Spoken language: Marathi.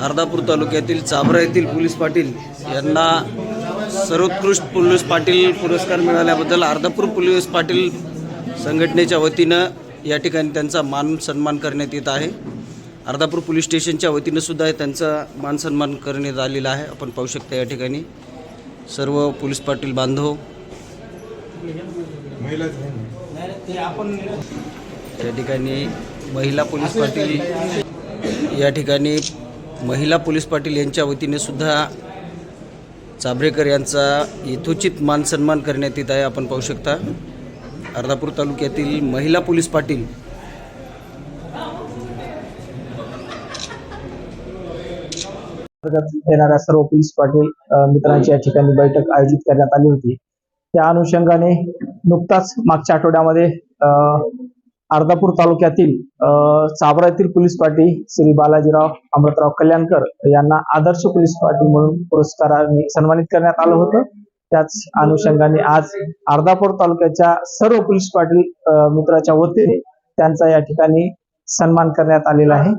अर्धापूर तालुक्यातील चाभरा येथील पोलीस पाटील यांना सर्वोत्कृष्ट पोलीस पाटील पुरस्कार मिळाल्याबद्दल अर्धापूर पोलीस पाटील संघटनेच्या वतीनं या ठिकाणी त्यांचा मान सन्मान करण्यात येत आहे. अर्धापूर पोलीस स्टेशनच्या वतीनं सुद्धा त्यांचा मान सन्मान करण्यात आलेला आहे. आपण पाहू शकता या ठिकाणी सर्व पोलीस पाटील बांधव. या ठिकाणी महिला पोलीस पाटील या ठिकाणी महिला पोलीस पाटील यांच्या वतीने सुद्धा चाभरेकर यांचा यथोचित मान सन्मान करण्यात येत आहे आपण पाहू शकता. अर्धापूर तालुक्यातील महिला पोलीस पाटील येणाऱ्या सर्व पोलीस पाटील मित्रांची या ठिकाणी बैठक आयोजित करण्यात आली होती. त्या अनुषंगाने नुकताच मागच्या आठवड्यामध्ये अर्धापूर तालुक्यातील अ, येथील पोलीस पाटील श्री बालाजीराव अमृतराव कल्याणकर यांना आदर्श पोलीस पाटील म्हणून पुरस्काराने सन्मानित करण्यात आलं होतं. त्याच अनुषंगाने आज अर्धापूर तालुक्याच्या सर्व पोलीस पाटील मित्राच्या वतीने त्यांचा या ठिकाणी सन्मान करण्यात आलेला आहे.